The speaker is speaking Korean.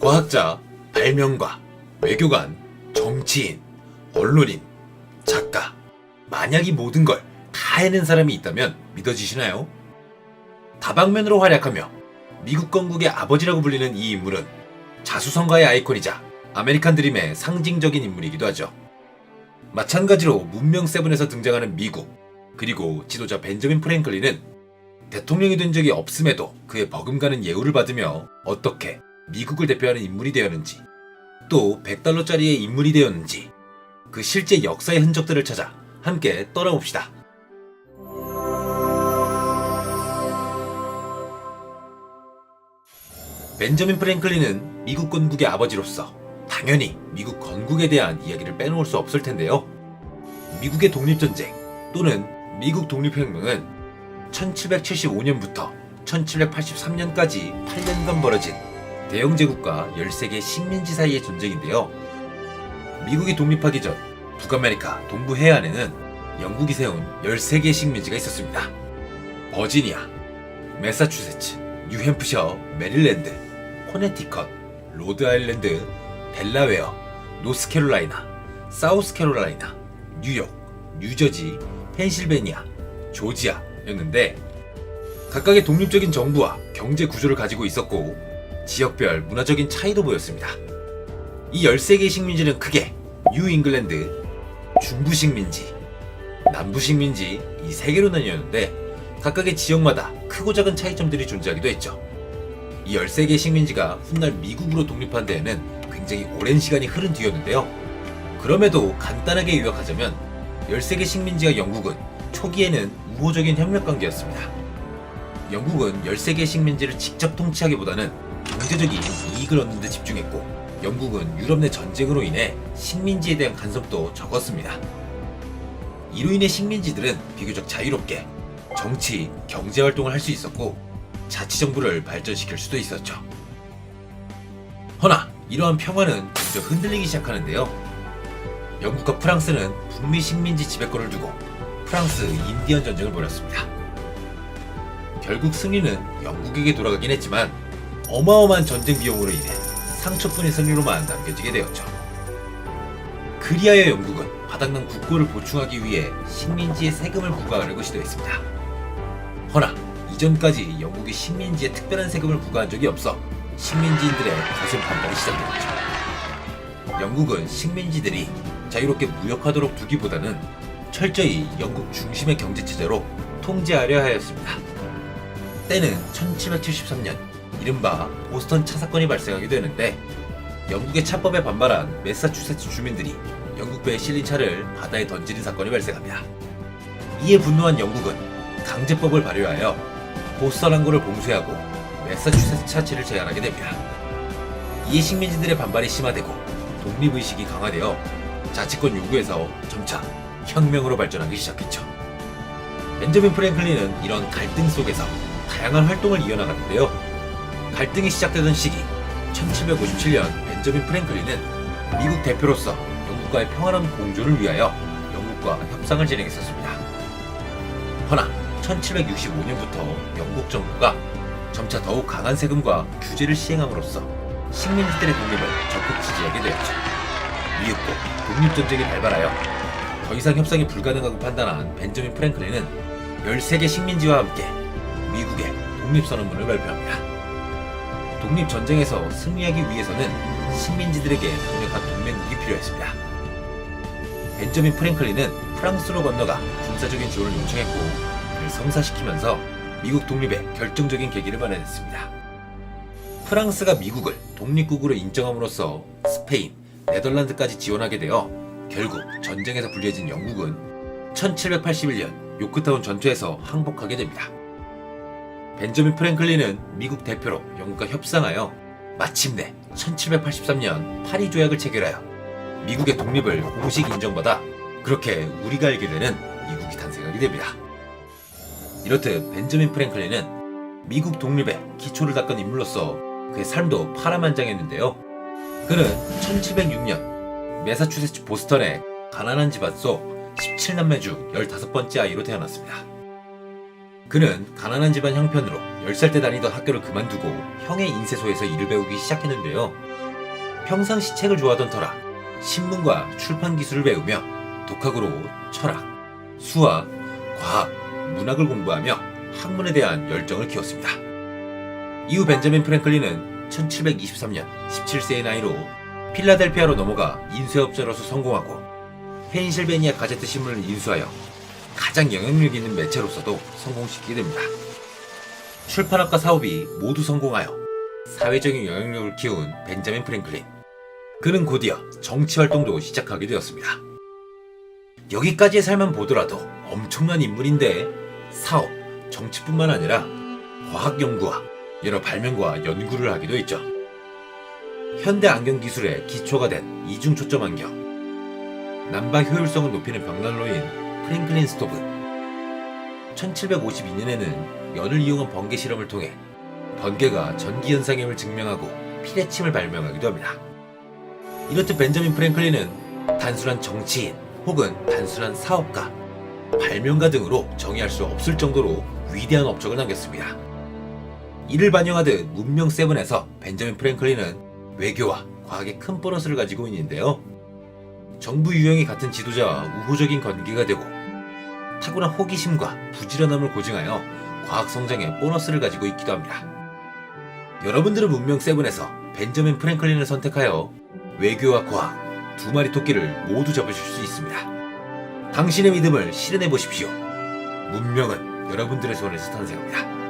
과학자, 발명가, 외교관, 정치인, 언론인, 작가. 만약 이 모든 걸 다 해낸 사람이 있다면 믿어지시나요? 다방면으로 활약하며 미국 건국의 아버지라고 불리는 이 인물은 자수성가의 아이콘이자 아메리칸 드림의 상징적인 인물이기도 하죠. 마찬가지로 문명 세븐에서 등장하는 미국, 그리고 지도자 벤저민 프랭클린은 대통령이 된 적이 없음에도 그의 버금가는 예우를 받으며 어떻게 미국을 대표하는 인물이 되었는지, 또 100달러짜리의 인물이 되었는지, 그 실제 역사의 흔적들을 찾아 함께 떠나봅시다. 벤저민 프랭클린은 미국 건국의 아버지로서 당연히 미국 건국에 대한 이야기를 빼놓을 수 없을 텐데요. 미국의 독립전쟁 또는 미국 독립혁명은 1775년부터 1783년까지 8년간 벌어진 대영 제국과 13개 식민지 사이의 전쟁인데요. 미국이 독립하기 전 북아메리카 동부 해안에는 영국이 세운 13개의 식민지가 있었습니다. 버지니아, 매사추세츠, 뉴햄프셔, 메릴랜드, 코네티컷, 로드아일랜드, 델라웨어, 노스캐롤라이나, 사우스캐롤라이나, 뉴욕, 뉴저지, 펜실베니아, 조지아였는데 각각의 독립적인 정부와 경제 구조를 가지고 있었고 지역별 문화적인 차이도 보였습니다. 이 13개의 식민지는 크게 뉴 잉글랜드, 중부 식민지, 남부 식민지 이 세 개로 나뉘었는데 각각의 지역마다 크고 작은 차이점들이 존재하기도 했죠. 이 13개의 식민지가 훗날 미국으로 독립한 데에는 굉장히 오랜 시간이 흐른 뒤였는데요. 그럼에도 간단하게 요약하자면 13개 식민지와 영국은 초기에는 우호적인 협력 관계였습니다. 영국은 13개 식민지를 직접 통치하기보다는 경제적인 이익을 얻는 데 집중했고 영국은 유럽 내 전쟁으로 인해 식민지에 대한 간섭도 적었습니다. 이로 인해 식민지들은 비교적 자유롭게 정치, 경제 활동을 할 수 있었고 자치정부를 발전시킬 수도 있었죠. 허나 이러한 평화는 점점 흔들리기 시작하는데요. 영국과 프랑스는 북미 식민지 지배권을 두고 프랑스 인디언 전쟁을 벌였습니다. 결국 승리는 영국에게 돌아가긴 했지만 어마어마한 전쟁 비용으로 인해 상처뿐인 승리로만 남겨지게 되었죠. 그리하여 영국은 바닥난 국고를 보충하기 위해 식민지에 세금을 부과하려고 시도했습니다. 허나 이전까지 영국이 식민지에 특별한 세금을 부과한 적이 없어 식민지인들의 거센 반발이 시작되었죠. 영국은 식민지들이 자유롭게 무역하도록 두기보다는 철저히 영국 중심의 경제체제로 통제하려 하였습니다. 때는 1773년 이른바 보스턴 차 사건이 발생하게 되는데 영국의 차법에 반발한 매사추세츠 주민들이 영국 배에 실린 차를 바다에 던지는 사건이 발생합니다. 이에 분노한 영국은 강제법을 발효하여 보스턴 항구를 봉쇄하고 매사추세츠 차치를 제한하게 됩니다. 이에 식민지들의 반발이 심화되고 독립의식이 강화되어 자치권 요구에서 점차 혁명으로 발전하기 시작했죠. 벤저민 프랭클린은 이런 갈등 속에서 다양한 활동을 이어나갔는데요. 갈등이 시작되던 시기 1757년 벤저민 프랭클린은 미국 대표로서 영국과의 평화로운 공존을 위하여 영국과 협상을 진행했었습니다. 허나 1765년부터 영국 정부가 점차 더욱 강한 세금과 규제를 시행함으로써 식민지들의 독립을 적극 지지하게 되었죠. 이윽고 독립전쟁이 발발하여 더 이상 협상이 불가능하고 판단한 벤저민 프랭클린은 13개 식민지와 함께 미국의 독립선언문을 발표합니다. 독립전쟁에서 승리하기 위해서는 식민지들에게 강력한 동맹국이 필요했습니다. 벤저민 프랭클린은 프랑스로 건너가 군사적인 지원을 요청했고 그를 성사시키면서 미국 독립의 결정적인 계기를 마련했습니다. 프랑스가 미국을 독립국으로 인정함으로써 스페인, 네덜란드까지 지원하게 되어 결국 전쟁에서 불리해진 영국은 1781년 요크타운 전투에서 항복하게 됩니다. 벤저민 프랭클린은 미국 대표로 영국과 협상하여 마침내 1783년 파리 조약을 체결하여 미국의 독립을 공식 인정받아 그렇게 우리가 알게 되는 미국이 탄생하게 됩니다. 이렇듯 벤저민 프랭클린은 미국 독립의 기초를 닦은 인물로서 그의 삶도 파란만장했는데요. 그는 1706년 매사추세츠 보스턴의 가난한 집안 속 17남매 중 15번째 아이로 태어났습니다. 그는 가난한 집안 형편으로 10살 때 다니던 학교를 그만두고 형의 인쇄소에서 일을 배우기 시작했는데요. 평상시 책을 좋아하던 터라 신문과 출판 기술을 배우며 독학으로 철학, 수학, 과학, 문학을 공부하며 학문에 대한 열정을 키웠습니다. 이후 벤자민 프랭클린은 1723년 17세의 나이로 필라델피아로 넘어가 인쇄업자로서 성공하고 펜실베니아 가제트 신문을 인수하여 가장 영향력 있는 매체로서도 성공시키게 됩니다. 출판업과 사업이 모두 성공하여 사회적인 영향력을 키운 벤자민 프랭클린. 그는 곧이어 정치 활동도 시작하게 되었습니다. 여기까지의 삶만 보더라도 엄청난 인물인데 사업, 정치뿐만 아니라 과학 연구와 여러 발명과 연구를 하기도 했죠. 현대 안경 기술의 기초가 된 이중 초점 안경, 난방 효율성을 높이는 벽난로인 프랭클린 스토브. 1752년에는 연을 이용한 번개 실험을 통해 번개가 전기 현상임을 증명하고 피레침을 발명하기도 합니다. 이렇듯 벤자민 프랭클린은 단순한 정치인 혹은 단순한 사업가, 발명가 등으로 정의할 수 없을 정도로 위대한 업적을 남겼습니다. 이를 반영하듯 문명 세븐에서 벤자민 프랭클린은 외교와 과학에 큰 보너스를 가지고 있는데요. 정부 유형이 같은 지도자와 우호적인 관계가 되고 타고난 호기심과 부지런함을 고증하여 과학 성장에 보너스를 가지고 있기도 합니다. 여러분들은 문명 세븐에서 벤저민 프랭클린을 선택하여 외교와 과학 두 마리 토끼를 모두 잡으실 수 있습니다. 당신의 믿음을 실현해 보십시오. 문명은 여러분들의 손에서 탄생합니다.